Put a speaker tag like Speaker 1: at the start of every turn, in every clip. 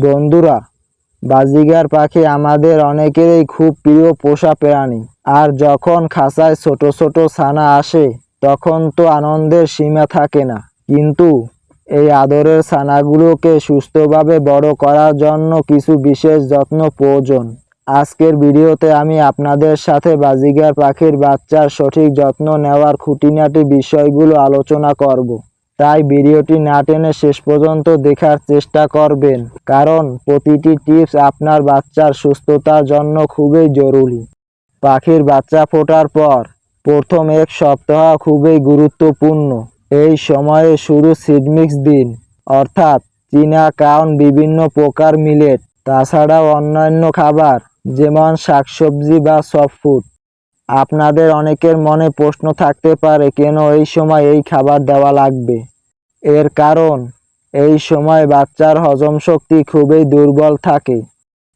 Speaker 1: বন্ধুরা, বাজিগার পাখি আমাদের অনেকেরই খুব প্রিয় পোষা প্রাণী। আর যখন খাঁচায় ছোট ছোট ছানা আসে, তখন তো আনন্দের সীমা থাকে না। কিন্তু এই আদরের ছানাগুলোকে সুস্থভাবে বড় করার জন্য কিছু বিশেষ যত্ন প্রয়োজন। আজকের ভিডিওতে আমি আপনাদের সাথে বাজিগার পাখির বাচ্চার সঠিক যত্ন নেওয়ার খুঁটিনাটি বিষয়গুলো আলোচনা করব। তাই ভিডিওটি না টেনে শেষ পর্যন্ত দেখার চেষ্টা করবেন, কারণ প্রতিটি টিপস আপনার বাচ্চার সুস্থতার জন্য খুবই জরুরি। পাখির বাচ্চা ফোটার পর প্রথম এক সপ্তাহ খুবই গুরুত্বপূর্ণ। এই সময়ে শুরু সিডমিক্স দিন, অর্থাৎ চীনা কাউন বিভিন্ন প্রকার মিলেট, তাছাড়াও অন্যান্য খাবার, যেমন শাকসবজি বা সফট ফুড আপনাদের অনেকের মনে প্রশ্ন থাকতে পারে, কেন এই সময় এই খাবার দেওয়া লাগবে? এর কারণ, এই সময় বাচ্চার হজম শক্তি খুবই দুর্বল থাকে।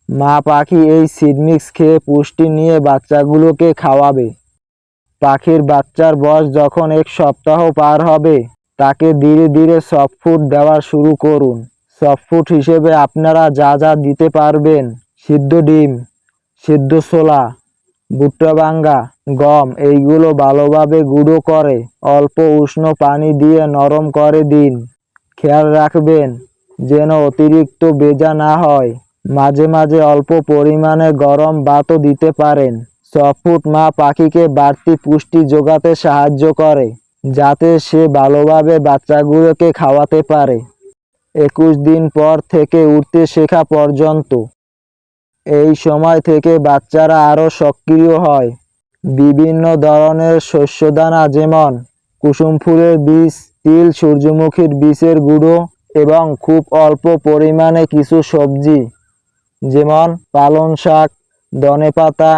Speaker 1: মা পাখি এই সিডমিক্স খেয়ে পুষ্টি নিয়ে বাচ্চাগুলোকে খাওয়াবে। পাখির বাচ্চার বয়স যখন এক সপ্তাহ পার হবে, তাকে ধীরে ধীরে সফট ফুড দেওয়া শুরু করুন। সফট ফুড হিসেবে আপনারা যা যা দিতে পারবেন, সিদ্ধ ডিম, সিদ্ধ ছোলা ভুট্টা ভাঙ্গা, গম, এইগুলো ভালোভাবে গুঁড়ো করে, অল্প উষ্ণ পানি দিয়ে নরম করে দিন। খেয়াল রাখবেন, যেন অতিরিক্ত বেজা না হয়। মাঝে মাঝে অল্প পরিমাণে গরম ভাতও দিতে পারেন। সফট মা পাখিকে বাড়তি পুষ্টি যোগাতে সাহায্য করে, যাতে সে ভালোভাবে বাচ্চাগুলোকে খাওয়াতে পারে। একুশ দিন পর থেকে উঠতে শেখা পর্যন্ত। এই সময় থেকে বাচ্চারা আরও সক্রিয় হয়। বিভিন্ন ধরনের শস্যদানা যেমন কুসুম ফুলের বীজ, তিল, সূর্যমুখীর বীজের গুঁড়ো এবং খুব অল্প পরিমাণে কিছু সবজি যেমন পালং শাক, ধনে পাতা,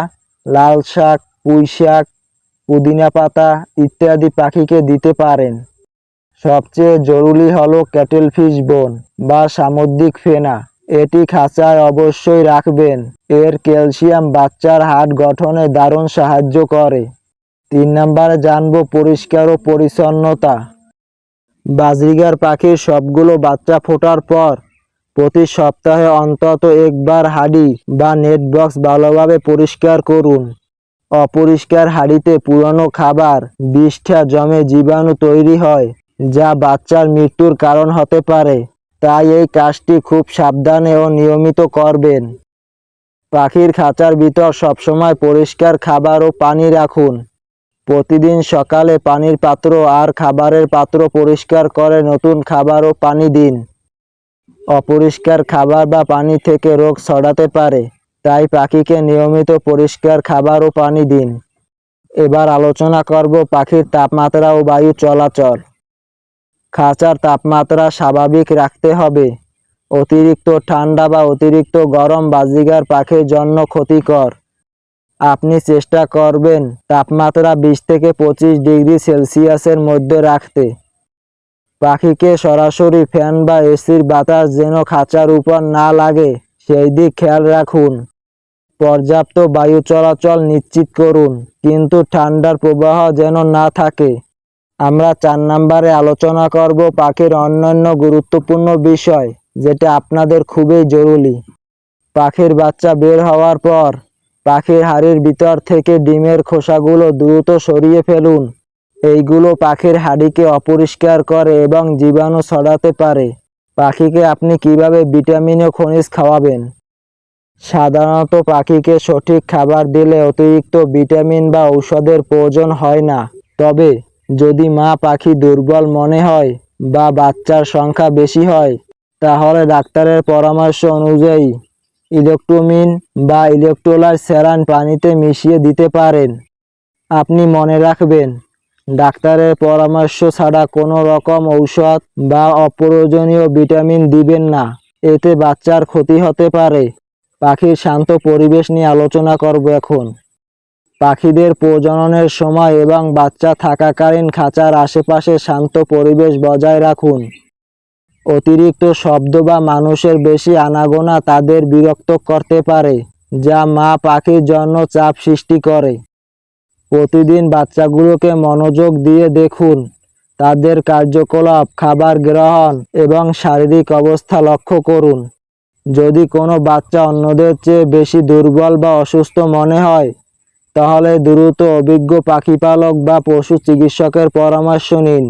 Speaker 1: লাল শাক, পুঁই শাক, পুদিনা পাতা ইত্যাদি পাখিকে দিতে পারেন। সবচেয়ে জরুরি হলো ক্যাটেল ফিশ বোন বা সামুদ্রিক ফেনা। এটি খাঁচায় অবশ্যই রাখবেন। এর ক্যালসিয়াম বাচ্চার হাড় গঠনে দারুণ সাহায্য করে। তিন নম্বরে, জানব পরিষ্কার ও পরিচ্ছন্নতা। বাজরিগার পাখির সবগুলো বাচ্চা ফোটার পর প্রতি সপ্তাহে অন্তত একবার হাঁড়ি বা নেট বক্স ভালোভাবে পরিষ্কার করুন। অপরিষ্কার হাঁড়িতে পুরনো খাবার বিষ্ঠা জমে জীবাণু তৈরি হয়, যা বাচ্চার মৃত্যুর কারণ হতে পারে। তাই এই কাজটি খুব সাবধানে ও নিয়মিত করবেন। পাখির খাঁচার ভিতর সবসময় পরিষ্কার খাবার ও পানি রাখুন। প্রতিদিন সকালে পানির পাত্র আর খাবারের পাত্র পরিষ্কার করে নতুন খাবার ও পানি দিন। অপরিষ্কার খাবার বা পানি থেকে রোগ ছড়াতে পারে, তাই পাখিকে নিয়মিত পরিষ্কার খাবার ও পানি দিন। এবার আলোচনা করব পাখির তাপমাত্রা ও বায়ু চলাচল। খাঁচার তাপমাত্রা স্বাভাবিক রাখতে হবে। অতিরিক্ত ঠান্ডা বা অতিরিক্ত গরম বাজিগার পাখির জন্য ক্ষতিকর। আপনি চেষ্টা করবেন তাপমাত্রা বিশ থেকে পঁচিশ ডিগ্রি সেলসিয়াসের মধ্যে রাখতে। পাখিকে সরাসরি ফ্যান বা এসির বাতাস যেন খাঁচার উপর না লাগে, সেই দিক খেয়াল রাখুন। পর্যাপ্ত বায়ু চলাচল নিশ্চিত করুন, কিন্তু ঠান্ডার প্রবাহ যেন না থাকে। আমরা চার নম্বরে আলোচনা করব পাখির অন্যান্য গুরুত্বপূর্ণ বিষয়, যেটা আপনাদের খুবই জরুরি। পাখির বাচ্চা বের হওয়ার পর পাখির হাড়ির ভিতর থেকে ডিমের খোসাগুলো দ্রুত সরিয়ে ফেলুন। এইগুলো পাখির হাড়িকে অপরিষ্কার করে এবং জীবাণু ছড়াতে পারে। পাখিকে আপনি কীভাবে ভিটামিন ও খনিজ খাওয়াবেন? সাধারণত পাখিকে সঠিক খাবার দিলে অতিরিক্ত ভিটামিন বা ঔষধের প্রয়োজন হয় না। তবে যদি মা পাখি দুর্বল মনে হয় বা বাচ্চার সংখ্যা বেশি হয়, তাহলে ডাক্তারের পরামর্শ অনুযায়ী ইলেকট্রোমিন বা ইলেকট্রোলাইট স্যালাইন পানিতে মিশিয়ে দিতে পারেন। আপনি মনে রাখবেন, ডাক্তারের পরামর্শ ছাড়া কোনো রকম ঔষধ বা অপ্রয়োজনীয় ভিটামিন দিবেন না। এতে বাচ্চার ক্ষতি হতে পারে। পাখির শান্ত পরিবেশ নিয়ে আলোচনা করব এখন। পাখিদের প্রজননের সময় এবং বাচ্চা থাকাকালীন খাঁচার আশেপাশে শান্ত পরিবেশ বজায় রাখুন। অতিরিক্ত শব্দ বা মানুষের বেশি আনাগোনা তাদের বিরক্ত করতে পারে, যা মা পাখির জন্য চাপ সৃষ্টি করে। প্রতিদিন বাচ্চাগুলোকে মনোযোগ দিয়ে দেখুন, তাদের কার্যকলাপ, খাবার গ্রহণ এবং শারীরিক অবস্থা লক্ষ্য করুন। যদি কোনো বাচ্চা অন্যদের চেয়ে বেশি দুর্বল বা অসুস্থ মনে হয় তাহলে দ্রুত অভিজ্ঞ পাখি পালক বা পশু চিকিৎসকের পরামর্শ নিন।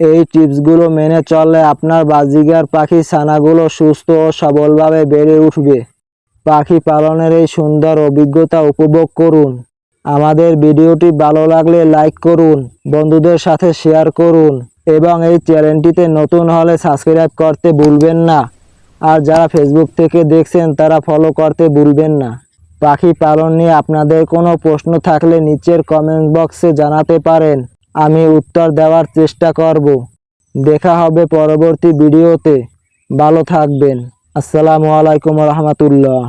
Speaker 1: এই টিপসগুলো মেনে চললে আপনার বাজিগার পাখি ছানাগুলো সুস্থ ও সবলভাবে বেড়ে উঠবে। পাখি পালনের এই সুন্দর অভিজ্ঞতা উপভোগ করুন। আমাদের ভিডিওটি ভালো লাগলে লাইক করুন, বন্ধুদের সাথে শেয়ার করুন এবং এই চ্যানেলটিতে নতুন হলে সাবস্ক্রাইব করতে ভুলবেন না। আর যারা ফেসবুক থেকে দেখছেন তারা ফলো করতে ভুলবেন না। পাখি পালন নিয়ে আপনাদের কোনো প্রশ্ন থাকলে নিচের কমেন্ট বক্সে জানাতে পারেন। আমি উত্তর দেওয়ার চেষ্টা করব। দেখা হবে পরবর্তী ভিডিওতে ভালো থাকবেন। আসসালামু আলাইকুম রহমতুল্লাহ।